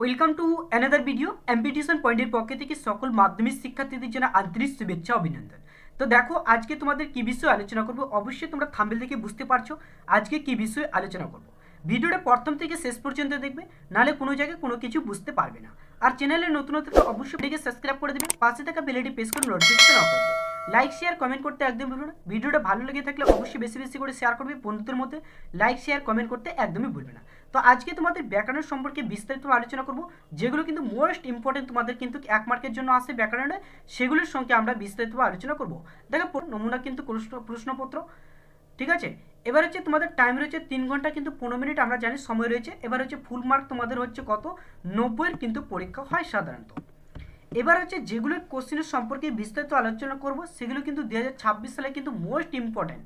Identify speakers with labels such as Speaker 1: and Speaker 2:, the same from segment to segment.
Speaker 1: Welcome to another video এমপিটিশন পয়েন্টের পক্ষে থেকে সকল মাধ্যমিক শিক্ষার্থীদের জন্য আন্তরিক শুভেচ্ছা অভিনন্দন। তো দেখো, আজকে তোমাদের কি বিষয়ে আলোচনা করব? অবশ্যই তোমরা থাম্বেল থেকে বুঝতে পারছ আজকে কি বিষয়ে আলোচনা করব। ভিডিওটা প্রথম থেকে শেষ পর্যন্ত দেখবে, নাহলে কোনো জায়গায় কোনো কিছু বুঝতে পারবে না। আর চ্যানেলে নতুন অবশ্যই দেখে সাবস্ক্রাইব করে দেবে, পাশে থাকা বেলেটি প্রেস করে নোটিফিকেশন অফ করবে লাইক শেয়ার কমেন্ট করতে একদম ভুলবে না। ভিডিওটা ভালো লেগে থাকলে অবশ্যই বেশি বেশি করে শেয়ার করবে বন্ধুদের মধ্যে। লাইক শেয়ার কমেন্ট করতে একদমই ভুলবে না। তো আজকে তোমাদের ব্যাকরণ সম্পর্কে বিস্তারিত আলোচনা করব, যেগুলো কিন্তু মোস্ট ইম্পর্টেন্ট তোমাদের কিন্তু এক মার্কের জন্য আসে ব্যাকরণে, সেগুলোর সঙ্গে আমরা বিস্তারিত আলোচনা করব। দেখো নমুনা কিন্তু প্রশ্ন- প্রশ্নপত্র। ঠিক আছে? এবার হচ্ছে তোমাদের টাইম রয়েছে তিন ঘণ্টা কিন্তু পনেরো মিনিট, আমরা জানি সময় রয়েছে। এবার হচ্ছে ফুল মার্ক তোমাদের হচ্ছে কত? নব্বইয়ের কিন্তু পরীক্ষা হয় সাধারণত। এবার হচ্ছে যেগুলো কোশ্চেনের সম্পর্কে বিস্তারিত আলোচনা করব, সেগুলো কিন্তু দু হাজার ছাব্বিশ সালে কিন্তু মোস্ট ইম্পর্ট্যান্ট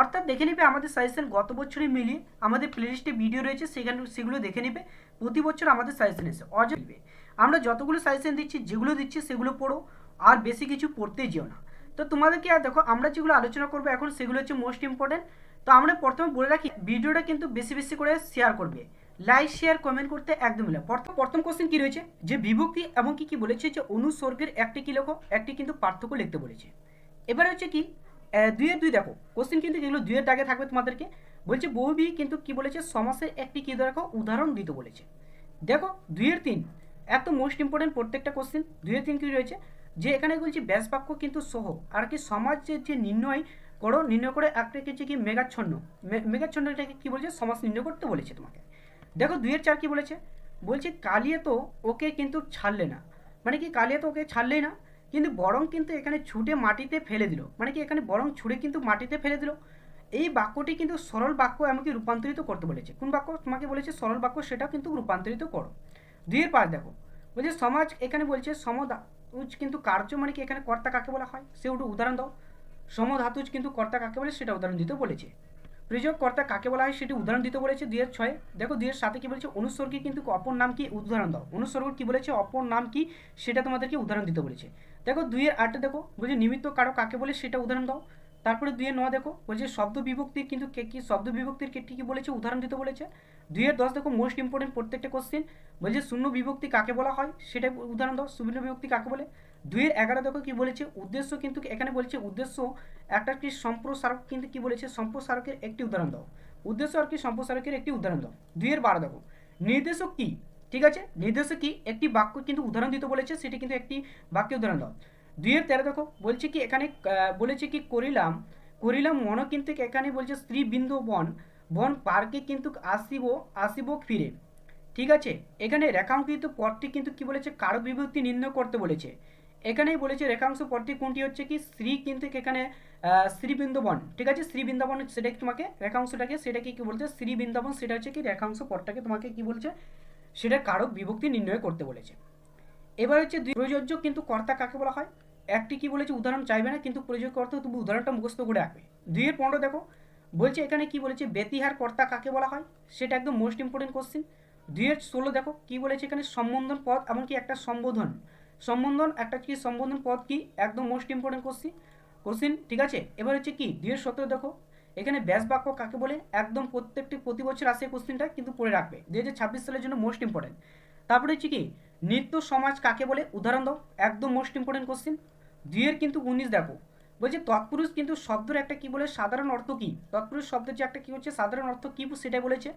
Speaker 1: অর্থাৎ দেখে নেবে, আমাদের সাজেশন গত বছরে মিলিয়ে আমাদের প্লেলিস্টে ভিডিও রয়েছে, সেখানে সেগুলো দেখে নেবে। প্রতি বছর আমাদের সাজেশন এসে অজলবে আমরা যতগুলো সাজেশন দিচ্ছি, যেগুলো দিচ্ছি, সেগুলো পড়ো। আর বেশি কিছু পড়তেই যেও না। তো তোমাদেরকে আর দেখো, আমরা যেগুলো আলোচনা করব এখন, সেগুলো হচ্ছে মোস্ট ইম্পর্ট্যান্ট তো আমরা প্রথমে বলে রাখি, ভিডিওটা কিন্তু বেশি বেশি করে শেয়ার করবে। লাইক শেয়ার কমেন্ট করতে একদম না। প্রথম প্রথম কোশ্চেন কি রয়েছে? যে বিভক্তি এবং কি কি বলেছে যে অনুসর্গের একটি কি লেখো? একটি কিন্তু পার্থক্য লিখতে বলেছে। এবার হচ্ছে কি দুইয়ের দুই দেখো। কোশ্চেন কিন্তু যেগুলো দুইয়ের দাগে থাকবে তোমাদেরকে, বলছে বহুবি কিন্তু কি বলেছে? সমাসের একটি কি দেখো উদাহরণ দিতে বলেছে। দেখো, দুইয়ের তিন। এত মোস্ট ইম্পর্টেন্ট প্রত্যেকটা কোশ্চেন দুইয়ের তিন কি রয়েছে? যে এখানে বলছি ব্যাস বাক্য কিন্তু সহ। আর কি সমাজের যে নির্ণয় করো, নির্ণয় করে কিছু কি মেঘাচ্ছন্ন? মেঘাচ্ছন্নটাকে কি বলছে? সমাজ নির্ণয় করতে বলেছে তোমাকে। দেখো দুইয়ের চার কি বলেছে? বলছে কালিয়ে তো ওকে কিন্তু ছাড়লে না। মানে কি কালিয়ে তো ওকে ছাড়লেই না? কিন্তু বরং কিন্তু এখানে ছুটে মাটিতে ফেলে দিল। মানে কি এখানে বরং ছুটে কিন্তু মাটিতে ফেলে দিল। এই বাক্যটি কিন্তু সরল বাক্য এমনকি রূপান্তরিত করতে বলেছে। কোন বাক্য তোমাকে বলেছে? সরল বাক্য, সেটাও কিন্তু রূপান্তরিত করো। দুইয়ের পাঁচ দেখো। বলছে সমাজ এখানে বলছে সমধাতুজ কিন্তু কার্য মানে কি এখানে কর্তা কাকে বলা হয়? সে উদাহরণ দাও। সমধাতুজ কিন্তু কর্তা কাকে বলে সেটা উদাহরণ দিতে বলেছে। প্রযোগ কর্তা কাকে বলা হয় সেটি উদাহরণ দিতে বলেছে দুইয়ের ছয়। দেখো দুইয়ের সাথে কি বলেছে? অনুসর্গে কিন্তু অপর নাম কি? উদাহরণ দাও। অনুসর্গ কি বলেছে? অপর নাম কি? সেটা তোমাদেরকে উদাহরণ দিতে বলেছে। দেখো দুইয়ের আটে দেখো, বলছে নিমিত্ত কারও কাকে বলে সেটা উদাহরণ দাও। তারপরে দুইয়ের ন দেখো, বলছে শব্দ বিভক্তির কিন্তু কে কি? শব্দ বিভক্তির কেটি কি বলেছে? উদাহরণ দিতে বলেছে। দুইয়ের দশ দেখো মোস্ট ইম্পর্টেন্ট প্রত্যেকটা কোশ্চেন বলছে শূন্য বিভক্তি কাকে বলা হয়? সেটা উদাহরণ দাও, শূন্য বিভক্তি কাকে বলে? দুইয়ের এগারো দেখো কি বলেছে, উদ্দেশ্য কিন্তু এখানে বলছে, উদ্দেশ্য একটা কি সম্প্রসারক কিন্তু কি বলেছে, সম্প্রসারকের একটি উদাহরণ দাও। উদ্দেশ্য আর কি সম্প্রসারকের একটি উদাহরণ দাও। দুইয়ের বারো দেখো। নির্দেশক কি? ঠিক আছে? নির্দেশক কি? একটি বাক্য কিন্তু উদাহরণ দিতে বলেছে, সেটি কিন্তু একটি বাক্যের উদাহরণ দাও। দুইয়ের তেরো দেখো, বলছে কি এখানে বলেছে কি করিলাম করিলাম মন কিন্তু এখানে বলছে স্ত্রী বিন্দু বন বন পার্কে কিন্তু আসিব আসিব ফিরে। ঠিক আছে? এখানে রেখাঙ্কিত পথটি কিন্তু কি বলেছে? কারও বিভক্তি নির্ণয় করতে বলেছে। এখানেই বলেছে রেখাংশ পদটি কোনটি হচ্ছে কি? শ্রী কিন্তু এখানে শ্রীবৃন্দবন। ঠিক আছে? শ্রীবৃন্দাবন সেটা তোমাকে? রেখাংশটাকে সেটাকে কি বলছে? শ্রীবৃন্দাবন সেটা হচ্ছে কি? রেখাংশ পদটাকে তোমাকে কি বলছে? সেটা কারক বিভক্তি নির্ণয় করতে বলেছে। এবার হচ্ছে প্রযোজ্য কিন্তু কর্তা কাকে বলা হয়? একটি কি বলেছে? উদাহরণ চাইবে না, কিন্তু প্রযোজ্য কর্তা তুমি উদাহরণটা মুখস্থ করে রাখবে। দুইয়ের পনেরো দেখো। বলছে এখানে কি বলেছে? বেতিহার কর্তা কাকে বলা হয়? সেটা একদম মোস্ট ইম্পর্টেন্ট কোশ্চেন দুইয়ের ষোলো দেখো। কি বলেছে এখানে? সম্বোধন পদ এমনকি একটা সম্বোধন। সম্বোধন একটা কি সম্বোধন পদ কি? একদম মোস্ট ইম্পর্টেন্ট কোশ্চিন কোশ্চিন ঠিক আছে? এবার হচ্ছে কি? দুইয়ের সতেরো দেখো, এখানে ব্যাস বাক্য কাকে বলে? একদম প্রত্যেকটি প্রতি বছর আসে কোশ্চিনটা কিন্তু পড়ে রাখবে। দু হাজার ছাব্বিশ সালের জন্য মোস্ট ইম্পর্টেন্ট তারপরে হচ্ছে কি? নৃত্য সমাজ কাকে বলে? উদাহরণ দাও, একদম মোস্ট ইম্পর্টেন্ট কোশ্চিন দুইয়ের কিন্তু উনিশ দেখো। বলছে তৎপুরুষ কিন্তু শব্দের একটা কি বলে? সাধারণ অর্থ কি? তৎপুরুষ শব্দের যে একটা কি হচ্ছে? সাধারণ অর্থ কি সেটাই বলেছে।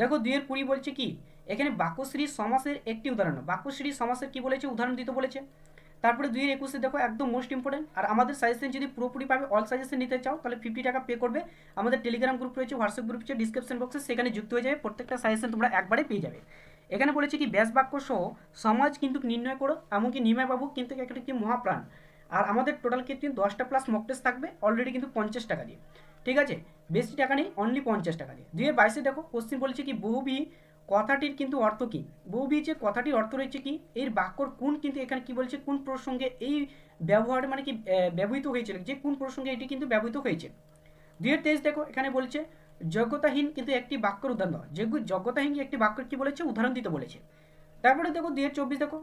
Speaker 1: দেখো দুইয়ের কুড়ি বলছে কি? এখানে বাক্যশ্রী সমাসের একটি উদাহরণ। বাক্যশ্রী সমাসের কি বলেছে? উদাহরণ দিতে বলেছে। তারপরে দুইয়ের একুশে দেখো, একদম মোস্ট ইম্পর্টেন্ট আর আমাদের সাজেশন যদি পুরোপুরি পাবে অল সাজেশন নিতে চাও, তাহলে ফিফটি টাকা পে করবে। আমাদের টেলিগ্রাম গ্রুপ রয়েছে হোয়াটসঅ্যাপ গ্রুপ রয়েছে ডিসক্রিপশন বক্সে সেখানে যুক্ত হয়ে যাবে। প্রত্যেকটা সাজেশন তোমরা একবারে পেয়ে যাবে। এখানে বলেছে কি, ব্যাস বাক্য সহ, সমাজ কিন্তু নির্ণয় করো, এমনকি নিমাই বাবু কিন্তু একটা কি মহাপ্রাণ। আর আমাদের টোটাল কিন্তু দশটা প্লাস মক টেস্ট থাকবে অলরেডি কিন্তু পঞ্চাশ টাকা দিয়ে। ঠিক আছে? বেশি টাকা নেই অনলি পঞ্চাশ টাকা দিয়ে। দুই বাইশে দেখো কোশ্চিন বলেছে কি, বহুবি কথাটির কিন্তু অর্থ কি? বহুবি যে কথাটির অর্থ রয়েছে কি? এর বাক্যর কোন কিন্তু এখানে কি বলছে? কোন প্রসঙ্গে এই ব্যবহার মানে কি ব্যবহৃত হয়েছিল? যে কোন প্রসঙ্গে এটি কিন্তু ব্যবহৃত হয়েছে? দুইয়ের তেইশ দেখো, এখানে বলছে যোগ্যতাহীন কিন্তু একটি বাক্যর উদাহরণ দাও যোগ্য যোগ্যতাহীন একটি বাক্যের কি বলেছে? উদাহরণ দিতে বলেছে। তারপরে দেখো, দুইয়ের চব্বিশ দেখো,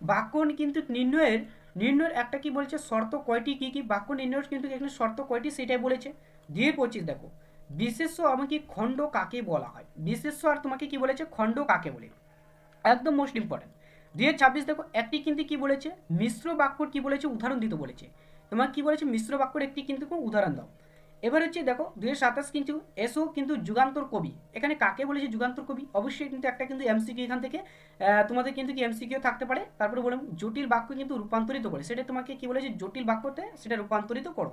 Speaker 1: বাক্য কিন্তু নির্ণয়ের নির্ণয়ের একটা কি বলছে? শর্ত কয়টি? কি কি? বাক্য নির্ণয়ের কিন্তু এখানে শর্ত কয়টি? সেটাই বলেছে। দুইয়ের পঁচিশ দেখো বিশেষ্য আমাকে খণ্ড কাকে বলা হয়? বিশেষ্য আর তোমাকে কি বলেছে? খণ্ড কাকে বলে? একদম মোস্ট ইম্পর্টেন্ট দুই হাজার ছাব্বিশ দেখো, একটি কিন্তু কি বলেছে? মিশ্র বাক্যর কি বলেছে? উদাহরণ দিতে বলেছে। তোমাকে কি বলেছে? মিশ্র বাক্যর একটি কিন্তু কোনো উদাহরণ দাও। এবার হচ্ছে দেখো, দুই সাতাশ কিন্তু, এসো কিন্তু যুগান্তর কবি। এখানে কাকে বলেছে যুগান্তর কবি? অবশ্যই কিন্তু একটা কিন্তু এমসিকিউ এখান থেকে তোমাদের কিন্তু কি এমসিকিউ থাকতে পারে। তারপরে বললাম জটিল বাক্য কিন্তু রূপান্তরিত করে। সেটা তোমাকে কি বলেছে? জটিল বাক্যতে সেটা রূপান্তরিত করো।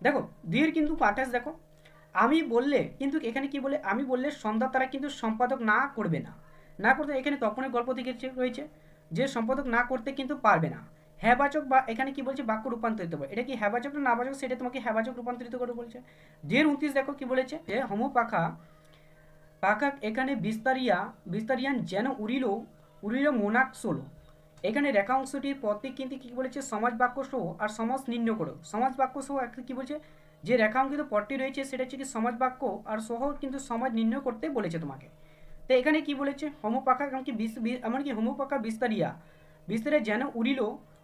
Speaker 1: দেখো, দুইয়ের কিন্তু আঠাশ দেখো। আমি বললে, কিন্তু এখানে কি বলে, আমি বললে সন্ধ্যা তারা কিন্তু সম্পাদক না করবে না। না করতে এখানে তপনের গল্প থেকে রয়েছে যে সম্পাদক না করতে কিন্তু পারবে না। হ্যাবাচক বা এখানে কি বলছে, বাক্য রূপান্তরিত করে এটা কি হ্যাবাচক না নাবাচক সেটা তোমাকে হ্যাবাচক রূপান্তরিত করে বলছে। দুইয়ের উনত্রিশ দেখো কি বলেছে, যে হোমো পাখা পাখা এখানে বিস্তারিয়া, বিস্তারিয়ান যেন উড়িল উড়িল মোনাক সোলো এখানে রেখা অংশটির পথে কিন্তু কি বলেছে সমাজ বাক্য সহ আর সমাজ নির্ণয় করো। সমাজ বাক্য সহ একটা কি বলছে যে রেখা অঙ্কিত পথটি রয়েছে সেটা হচ্ছে কি সমাজ বাক্য আর সহ কিন্তু সমাজ নির্ণয় করতে বলেছে তোমাকে। তো এখানে কি বলেছে? হোমোপাখা এমনকি এমনকি হোমোপাখা বিস্তারিয়া। বিস্তারে যেন উড়িল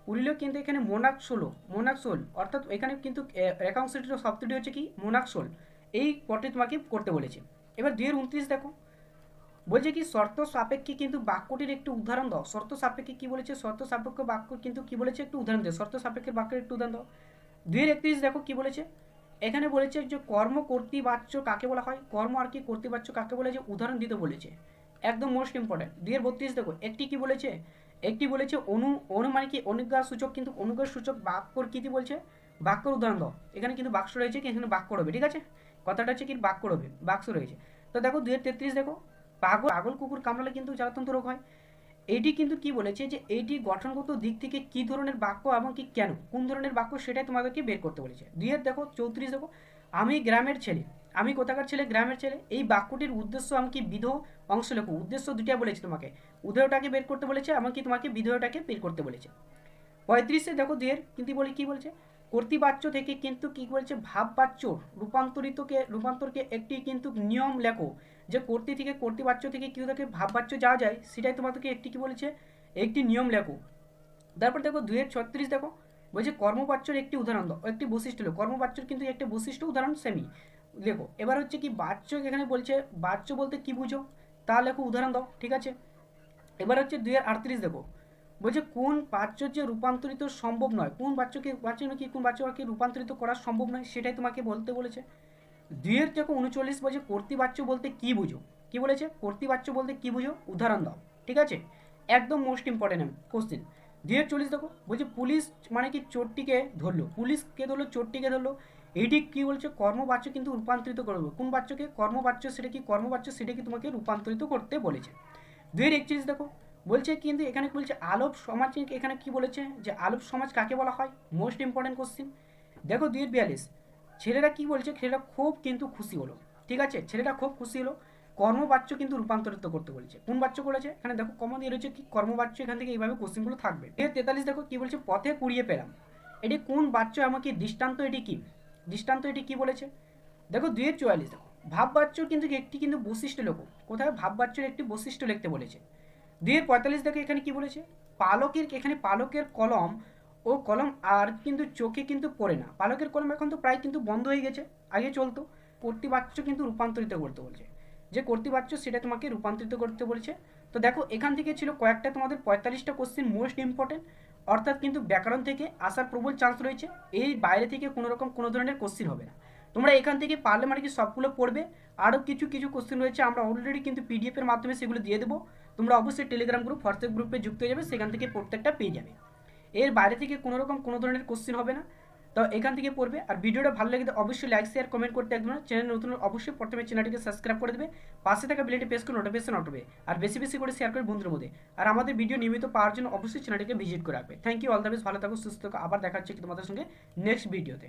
Speaker 1: উড়িল কিন্তু এখানে মোনাক সোলো মোনাক সোল অর্থাৎ এখানে কিন্তু এ, রেখা অংশটির শব্দটি হচ্ছে কি মোনাক সোল এই পথটি তোমাকে করতে বলেছে। এবার দুইয়ের উনত্রিশ দেখো। বলছে কি শর্ত সাপেক্ষে কিন্তু বাক্যটির একটু উদাহরণ দাও। শর্ত সাপেক্ষে কি বলেছে? শর্ত সাপেক্ষ বাক্য কিন্তু কি বলেছে? একটু উদাহরণ দাও। শর্ত সাপেক্ষের বাক্যের একটু উদাহরণ দাও। দুইয়ের একত্রিশ দেখো কি বলেছে? এখানে বলেছে যে কর্ম কর্তৃবাচ্য কাকে বলা হয়? কর্ম আর কি কর্তৃবাচ্য কাকে বলে? যে উদাহরণ দিতে বলেছে। একদম মোস্ট ইম্পর্টেন্ট দুইয়ের বত্রিশ দেখো, একটি কি বলেছে? একটি বলেছে, অনু অনু মানে কি? অনুজ্ঞা সূচক। কিন্তু অনুজ্ঞা সূচক বাক্যর কি বলছে? বাক্যর উদাহরণ দাও। এখানে কিন্তু বাক্স রয়েছে কি? এখানে বাক্য রবে, ঠিক আছে? কথাটা হচ্ছে কি? বাক্য রবে, বাক্স রয়েছে। তো দেখো দুইয়ের তেত্রিশ দেখো। পাগল পাগল কুকুর কামড়ালে কিন্তু জ্বালাতন্ত রোগ হয়। এইটি কিন্তু কি বলেছে যে এইটি গঠনগত দিক থেকে কি ধরনের বাক্য এবং কি কেন? কোন ধরনের বাক্য সেটাই তোমাদেরকে বের করতে বলেছে। দুইয়ের দেখো, চৌত্রিশ দেখো। আমি গ্রামের ছেলে। আমি কোথাকার ছেলে? গ্রামের ছেলে। এই বাক্যটির উদ্দেশ্য আমাকে বিধ অংশ লেখো। উদ্দেশ্য দুইটা বলেছে তোমাকে। উদয়টাকে বের করতে বলেছে এমনকি তোমাকে বিধেয়টাকে বের করতে বলেছে। পঁয়ত্রিশে দেখো দুইয়ের কিন্তু বলে কি বলছে? কর্তৃবাচ্য থেকে কিন্তু কি বলছে ভাববাচ্য রূপান্তরিতকে, রূপান্তরকে একটি কিন্তু নিয়ম লেখো যে কর্তৃ থেকে কর্তৃবাচ্য থেকে কি থেকে ভাববাচ্য যাওয়া যায়, সেটাই তোমাদেরকে একটি কি বলেছে? একটি নিয়ম লেখো। তারপর দেখো দুইয়ের ছত্রিশ দেখো, বলছে কর্মবাচ্যর একটি উদাহরণ দাও, একটি বৈশিষ্ট্য লেখো। কর্মবাচ্যর কিন্তু একটি বৈশিষ্ট্য, উদাহরণ সেমি লেখো। এবার হচ্ছে কি বাচ্য এখানে বলছে, বাচ্য বলতে কি বুঝো? তা লেখো, উদাহরণ দাও, ঠিক আছে? এবার হচ্ছে হাজার আটত্রিশ দেখো বলছে কোন বাচ্য যে রূপান্তরিত সম্ভব নয়? কোন বাচ্চকে, বাচ্চ নাকি কোন বাচ্চাকে রূপান্তরিত করা সম্ভব নয় সেটাই তোমাকে বলতে বলেছে। দুইয়ের দেখো উনচল্লিশ বলছে কর্তৃবাচ্য বলতে কি বুঝো? কি বলেছে? কর্তৃবাচ্য বলতে কি বুঝো? উদাহরণ দাও, ঠিক আছে? একদম মোস্ট ইম্পর্টেন্ট কোশ্চেন দুইয়ের চল্লিশ দেখো, বলছে পুলিশ মানে কি চোরটিকে ধরলো? পুলিশকে ধরলো, চোরটিকে ধরলো? এইটি কি বলছে? কর্মবাচ্য কিন্তু রূপান্তরিত করবে কোন বাচ্চকে? কর্মবাচ্য সেটা কি? কর্মবাচ্য সেটা কি তোমাকে রূপান্তরিত করতে বলেছে। দুইয়ের একচল্লিশ দেখো বলছে কিন্তু এখানে বলছে, আলোপ সমাজ এখানে কি বলেছে? যে আলোপ সমাজ কাকে বলা হয়? মোস্ট ইম্পর্টেন্ট কোশ্চেন দেখো দুইয়ের বিয়াল্লিশ, ছেলেরা কি বলছে? ছেলেরা খুব কিন্তু খুশি হলো। ঠিক আছে? ছেলেরা খুব খুশি হলো। কর্মবাচ্য কিন্তু রূপান্তরিত করতে বলেছে। কোন বাচ্য করেছে? এখানে দেখো কমন দিয়ে রয়েছে কি? কর্মবাচ্য এখান থেকে এইভাবে কোশ্চেনগুলো থাকবে। এর তেতাল্লিশ দেখো কি বলছে? পথে কুড়িয়ে পেলাম। এটি কোন বাচ্য আমাকে দৃষ্টান্ত এটি কি? দৃষ্টান্ত এটি কি বলেছে? দেখো দুইয়ের চুয়াল্লিশ দেখো। ভাববাচ্যর কিন্তু একটি কিন্তু বৈশিষ্ট্য লেখো কোথায়? ভাববাচ্যর একটি বৈশিষ্ট্য লিখতে বলেছে। দুইয়ের পঁয়তাল্লিশ দেখো এখানে কি বলেছে? পালকের, এখানে পালকের কলম ও কলম আর কিন্তু চোখে কিন্তু পড়ে না। পালকের কলম এখন তো প্রায় কিন্তু বন্ধ হয়ে গেছে, আগে চলতো। কর্তৃবাচ্য কিন্তু রূপান্তরিত করতে বলছে। যে কর্তৃবাচ্য সেটা তোমাকে রূপান্তরিত করতে বলছে। তো দেখো, এখান থেকে ছিল কয়েকটা তোমাদের পঁয়তাল্লিশটা কোশ্চেন মোস্ট ইম্পর্টেন্ট অর্থাৎ কিন্তু ব্যাকরণ থেকে আসার প্রবল চান্স রয়েছে। এই বাইরে থেকে কোনো রকম কোনো ধরনের কোশ্চেন হবে না। তোমরা এখান থেকে পারলে মানে কি সবগুলো পড়বে। আরও কিছু কিছু কোশ্চেন রয়েছে। আমরা অলরেডি কিন্তু পিডিএফের মাধ্যমে সেগুলো দিয়ে দেবো। তোমরা অবশ্যই টেলিগ্রাম গ্রুপ হোয়াটসঅ্যাপ গ্রুপে যুক্ত হয়ে যাবে, সেখান থেকে প্রত্যেকটা পেয়ে যাবে। এর বাইরে থেকে কোনো রকম কোনো ধরনের কোশ্চেন হবে না। তো এখান থেকে পড়বে। আর ভিডিওটা ভালো লাগে অবশ্যই লাইক শেয়ার কমেন্ট করতে একদম চ্যানেল নতুন অবশ্যই প্রথমে চ্যানেলটিকে সাবস্ক্রাইব করে দেবে। পাশে থাকা বিলেটি প্রেস করে নোটিফিকেশন উঠবে আর বেশি বেশি করে শেয়ার করে বন্ধুর মধ্যে। আর আমাদের ভিডিও নিয়মিত পাওয়ার জন্য অবশ্যই চ্যানেলটিকে ভিজিট করে রাখবে। Thank you all the best ভালো থাকো, সুস্থ থাকো। আবার দেখা হচ্ছে তোমাদের সঙ্গে নেক্সট ভিডিওতে